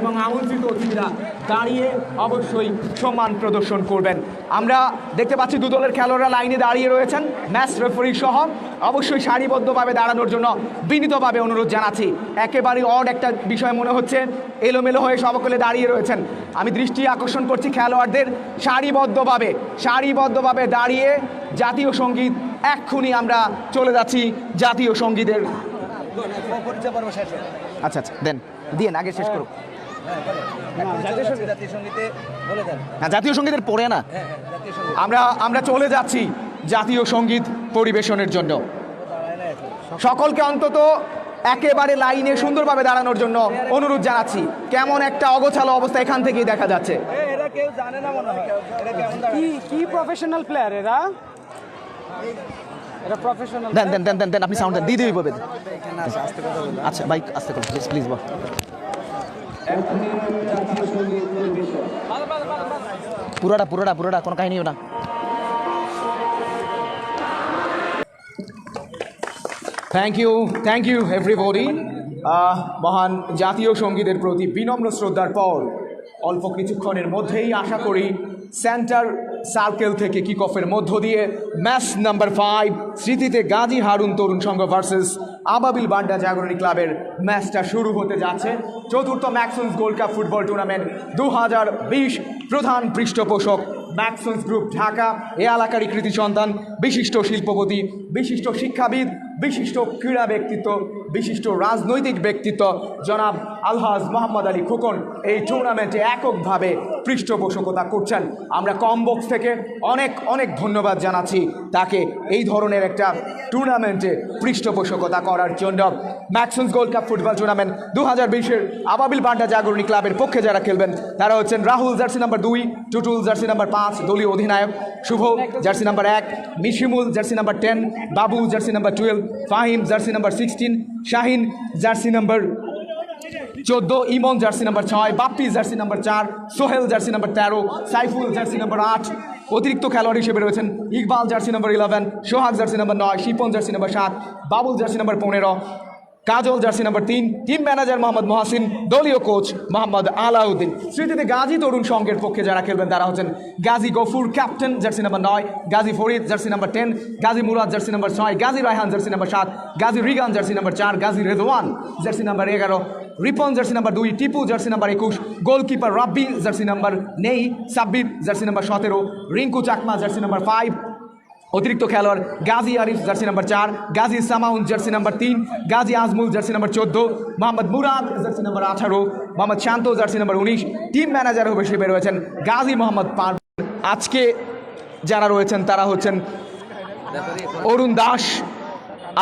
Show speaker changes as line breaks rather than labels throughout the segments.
এবং আমন্ত্রিত অতিথিরা দাঁড়িয়ে অবশ্যই সম্মান প্রদর্শন করবেন। আমরা দেখতে পাচ্ছি দু দলের খেলোয়াড়রা লাইনে দাঁড়িয়ে রয়েছেন। ম্যাচ রেফারি সহ অবশ্যই সারিবদ্ধভাবে দাঁড়ানোর জন্য বিনীতভাবে অনুরোধ জানাচ্ছি। একেবারে অড একটা বিষয় মনে হচ্ছে এলোমেলো হয়ে সকলে দাঁড়িয়ে রয়েছেন। আমি দৃষ্টি আকর্ষণ করছি খেলোয়াড়দের সারিবদ্ধভাবে সারিবদ্ধভাবে দাঁড়িয়ে জাতীয় সংগীত এক্ষুনি আমরা চলে যাচ্ছি জাতীয় সঙ্গীতের। আচ্ছা আচ্ছা দেন দিয়ে আগে শেষ করুক
চলে যাচ্ছি জাতীয়
না জাতীয় সঙ্গীতের পড়ে না।
হ্যাঁ হ্যাঁ
আমরা আমরা চলে যাচ্ছি জাতীয় সংগীত পরিবেশনের জন্য। সকলকে অন্তত একেবারে লাইনে সুন্দরভাবে দাঁড়ানোর জন্য অনুরোধ জানাচ্ছি। কেমন একটা অগোছালো অবস্থা এখান থেকেই দেখা যাচ্ছে।
এরা কেউ জানে না মনে হয়। এরা কেমন দাঁড়ায়?
কি কি প্রফেশনাল প্লেয়ার এরা? এরা
দেন দেন দেন দেন দেন আপনি সাউন্ড দেন। দিয়ে দিবি বলবেন আচ্ছা ভাই আস্তে করুন প্লিজ প্লিজ বল। পুরোটা পুরোটা পুরোটা, কোনো কাহিনী না। Thank you thank you everybody মহান জাতীয় সঙ্গীতের প্রতি বিনম্র শ্রদ্ধার পর অল্প কিছুক্ষণের মধ্যেই আশা করি সেন্টার সার্কেল থেকে কিক অফের মধ্য দিয়ে ম্যাচ নাম্বার ফাইভ স্মৃতিতে গাজী হারুন তরুণ সংঘ ভার্সেস আবাবিল বান্ডা জাগরণী ক্লাবের ম্যাচটা শুরু হতে যাচ্ছে। চতুর্থ Maxons gold cup football tournament দু হাজার বিশ প্রধান পৃষ্ঠপোষক ম্যাক্সন্স গ্রুপ ঢাকা, এ এলাকারই কৃতি সন্তান, বিশিষ্ট শিল্পপতি, বিশিষ্ট শিক্ষাবিদ বিশিষ্ট ক্রীড়া ব্যক্তিত্ব, বিশিষ্ট রাজনৈতিক ব্যক্তিত্ব, জনাব আলহাজ মোহাম্মদ আলী খোকন এই টুর্নামেন্টে এককভাবে পৃষ্ঠপোষকতা করছেন। আমরা কম বক্স থেকে অনেক অনেক ধন্যবাদ জানাচ্ছি তাকে এই ধরনের একটা টুর্নামেন্টে পৃষ্ঠপোষকতা করার জন্য। Maxons gold cup football tournament দু হাজার বিশের আবাবিল বান্ডা জাগরণী ক্লাবের পক্ষে যারা খেলবেন, তারা হচ্ছেন রাহুল জার্সি নাম্বার দুই, টুটুল জার্সি নাম্বার পাঁচ, দলীয় অধিনায়ক শুভ জার্সি নাম্বার এক, Mishimul jersey number ten Babu jersey number twelve Fahim jersey number sixteen Shahin jersey number চোদ্দ ইমন জার্সি নাম্বার ছয় বাপ্পি জার্সি নাম্বার চার সোহেল জার্সি নাম্বার তেরো সাইফুল জার্সি নাম্বার আট অতিরিক্ত খেলোয়াড় হিসেবে রয়েছেন Iqbal jersey number eleven Sohag jersey number নয় শিপন জার্সি নাম্বার সাত বাবুল জার্সি নাম্বার পনেরো কাজল জার্সি নাম্বার তিন টিম ম্যানেজার মোহাম্মদ মহাসিন দলীয় কোচ মোহাম্মদ আলাউদ্দিন স্মৃতিতে গাজী তরুণ সংঘের পক্ষে যারা খেলবেন তারা হচ্ছেন Gazi Gafur captain jersey number নয় Gazi Farid jersey number ten Gazi Murad jersey number ছয় গাজী রায়হান জার্সি নাম্বার সাত গাজী রিগান জার্সি নাম্বার চার গাজী রেদওয়ান জার্সি নাম্বার এগারো রিপন জার্সি নাম্বার দুই টিপু জার্সি নাম্বার একুশ গোলকিপার রাব্বি জার্সি নাম্বার নেই সাব্বির জার্সি নাম্বার সতেরো Rinku Chakma jersey number five অতিরিক্ত খেলোয়াড় গাজী আরিফ, জার্সি নাম্বার চার, গাজী সামাউন, জার্সি নাম্বার তিন, গাজী আজমুল, জার্সি নাম্বার চোদ্দ, মোহাম্মদ মুরাদ, জার্সি নাম্বার আঠারো, মোহাম্মদ শান্ত, জার্সি নাম্বার উনিশ। টিম ম্যানেজার হিসেবে রয়েছেন গাজী মোহাম্মদ পার আজকে যারা রয়েছেন, তারা হচ্ছেন অরুণ দাস,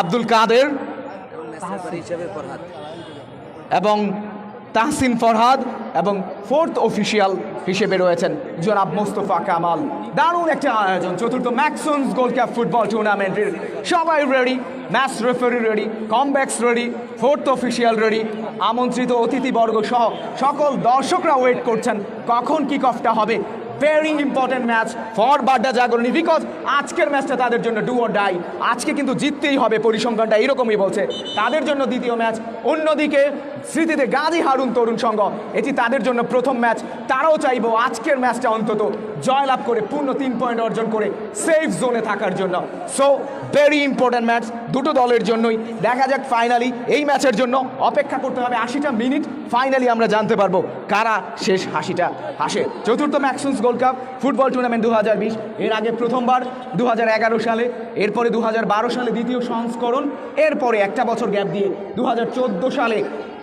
আব্দুল কাদের এবং তাহসিন ফরহাদ এবং ফোর্থ অফিসিয়াল হিসেবে রয়েছেন জনাব মোস্তফা কামাল। দারুণ একটা আয়োজন। চতুর্থ ম্যাক্সন্স গোল্ড কাপ ফুটবল টুর্নামেন্টের। সবাই রেডি ম্যাচ রেফারি রেডি কমব্যাক্স রেডি ফোর্থ অফিসিয়াল রেডি আমন্ত্রিত অতিথিবর্গ সহ সকল দর্শকরা ওয়েট করছেন কখন কিক অফটা হবে। Very important match for Badda Jagoroni because আজকের ম্যাচটা তাদের জন্য ডু অর ডাই আজকে কিন্তু জিততেই হবে, পরিসংখ্যানটা এরকমই বলছে। তাদের জন্য দ্বিতীয় ম্যাচ অন্যদিকে স্মৃতিতে গাজী হারুন তরুণ সংঘ। এটি তাদের জন্য প্রথম ম্যাচ। তারাও চাইব আজকের ম্যাচটা অন্তত জয়লাভ করে, পূর্ণ তিন পয়েন্ট অর্জন করে সেফ জোনে থাকার জন্য। সো ভেরি ইম্পর্টেন্ট ম্যাচ দুটো দলের জন্যই। দেখা যাক ফাইনালি এই ম্যাচের জন্য অপেক্ষা করতে হবে আশিটা মিনিট ফাইনালি আমরা জানতে পারব কারা শেষ হাসিটা হাসে। চতুর্থ Maxons gold cup football tournament দু হাজার বিশ। এর আগে প্রথমবার দু হাজার এগারো সালে, এরপরে দু হাজার বারো সালে দ্বিতীয় সংস্করণ, এরপরে একটা বছর গ্যাপ দিয়ে দু হাজার চোদ্দ সালে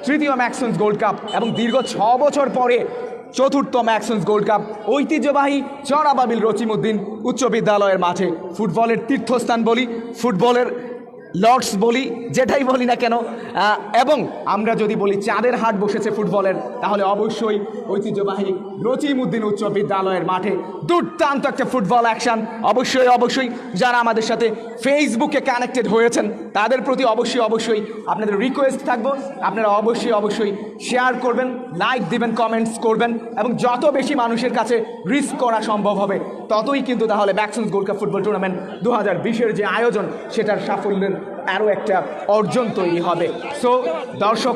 তৃতীয় ম্যাক্সুন্স গোল্ড কাপ এবং দীর্ঘ ছ বছর পরে চতুর্থ ম্যাক্সন্স গোল্ড কাপ ঐতিহ্যবাহী চড়াবাবিল রচিমুদ্দিন উচ্চ বিদ্যালয়ের মাঠে ফুটবলের তীর্থস্থান বলি। ফুটবলের লর্ডস বলি, যেটাই বলি না কেন এবং আমরা যদি বলি চাঁদের হাট বসেছে ফুটবলের, তাহলে অবশ্যই ঐতিহ্যবাহী রচিমুদ্দিন উচ্চ বিদ্যালয়ের মাঠে দুর্দান্ত একটা ফুটবল অ্যাকশন অবশ্যই অবশ্যই যারা আমাদের সাথে ফেসবুকে কানেক্টেড হয়েছেন, তাদের প্রতি অবশ্যই অবশ্যই আপনাদের রিকোয়েস্ট থাকব। আপনারা অবশ্যই অবশ্যই শেয়ার করবেন লাইক দিবেন কমেন্টস করবেন, এবং যত বেশি মানুষের কাছে রিস্ক করা সম্ভব হবে, ততই কিন্তু তাহলে Maxons gold cup football tournament দু হাজার বিশের যে আয়োজন, সেটার সাফল্যের আরও একটা অর্জন তৈরি হবে। সো দর্শক,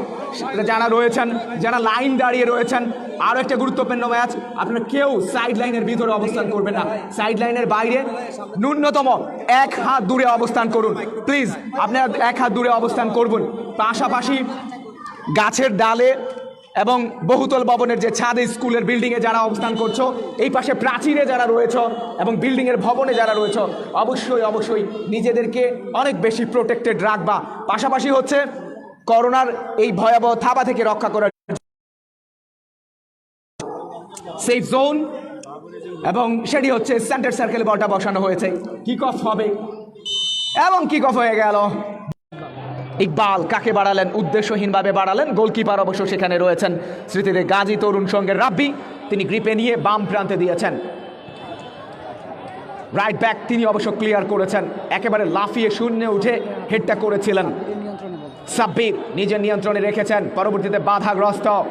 যারা রয়েছেন, যারা লাইন দাঁড়িয়ে রয়েছেন, আরও একটা গুরুত্বপূর্ণ ম্যাচ। আপনারা কেউ সাইড লাইনের ভিতরে অবস্থান করবেন না। সাইড লাইনের বাইরে ন্যূনতম এক হাত দূরে অবস্থান করুন। প্লিজ আপনারা এক হাত দূরে অবস্থান করবেন। পাশাপাশি গাছের ডালে এবং বহুতল ভবনের যে ছাদে স্কুলের বিল্ডিংয়ে যারা অবস্থান করছ, এই পাশে প্রাচীরে যারা রয়েছ এবং বিল্ডিংয়ের ভবনে যারা রয়েছ, অবশ্যই অবশ্যই নিজেদেরকে অনেক বেশি প্রোটেক্টেড রাখবা। পাশাপাশি হচ্ছে করোনার এই ভয়াবহ থাবা থেকে রক্ষা করার সেফ জোন এবং সেটি হচ্ছে সেন্টার সার্কেল বলটা বসানো হয়েছে। কিক অফ হবে এবং কিক অফ হয়ে গেল। ইকবাল কাকে বাড়ালেন? উদ্দেশ্যহীনভাবে বাড়ালেন। গোলকিপার অবশ্য সেখানে রয়েছেন স্মৃতিতে গাজী তরুণ সঙ্গে রাব্বি। তিনি গ্রিপে নিয়ে বাম প্রান্তে দিয়েছেন। রাইট ব্যাক তিনি অবশ্য ক্লিয়ার করেছেন। একেবারে লাফিয়ে শূন্যে উঠে হেডটা করেছিলেন। সাব্বির নিজের নিয়ন্ত্রণে রেখেছেন। পরবর্তীতে বাধাগ্রস্ত।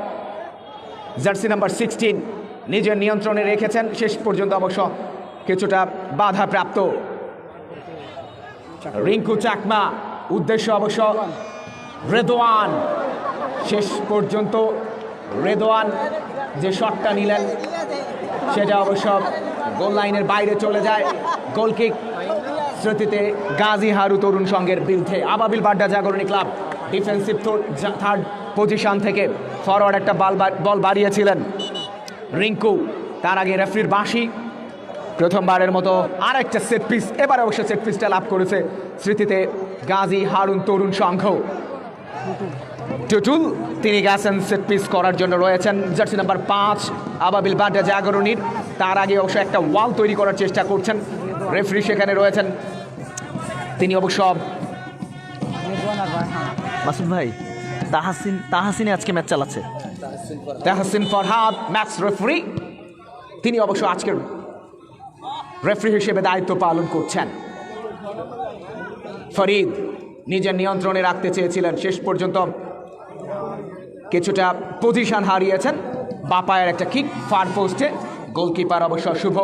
জার্সি নাম্বার সিক্সটিন নিজের নিয়ন্ত্রণে রেখেছেন। শেষ পর্যন্ত অবশ্য কিছুটা বাধাপ্রাপ্ত। রিঙ্কু চাকমা উদ্দেশ্য অবশ্য রেদোয়ান। শেষ পর্যন্ত রেদোয়ান যে শটটা নিলেন, সেটা অবশ্য গোল লাইনের বাইরে চলে যায়। গোলকিক স্মৃতিতে গাজী হারু তরুণ সঙ্গের বিরুদ্ধে Ababil Badda Jagoroni club defensive third position থেকে ফরওয়ার্ড একটা বল বাড়িয়েছিলেন। রিঙ্কু, তার আগে রেফরির বাঁশি। প্রথমবারের মতো আর একটা সেট পিস এবার অবশ্য সেট পিসটা লাভ করেছে স্মৃতিতে গাজী হারুন তরুণ সংঘ। টুটুল তিনি গেছেন সেট পিস করার জন্য রয়েছেন। জার্সি নাম্বার পাঁচ আবাবিল বাড্ডা জাগরণীর। তার আগে অবশ্য একটা ওয়াল তৈরি করার চেষ্টা করছেন। রেফরি সেখানে রয়েছেন। তিনি অবশ্য
মাসুদ ভাই তাহাসিন তাহাসিনে আজকে ম্যাচ চালাচ্ছে।
তাহসিন ফরহাদ ম্যাচ রেফরি তিনি অবশ্য আজকের রেফরি হিসেবে দায়িত্ব পালন করছেন। ফরিদ নিজের নিয়ন্ত্রণে রাখতে চেয়েছিলেন। শেষ পর্যন্ত কিছুটা পজিশন হারিয়েছেন। বাপায়ের একটা কিক, ফার পোস্টে। গোলকিপার অবশ্য শুভ।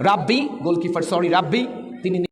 রাব্বি, গোলকিপার সরি রাব্বি, তিনি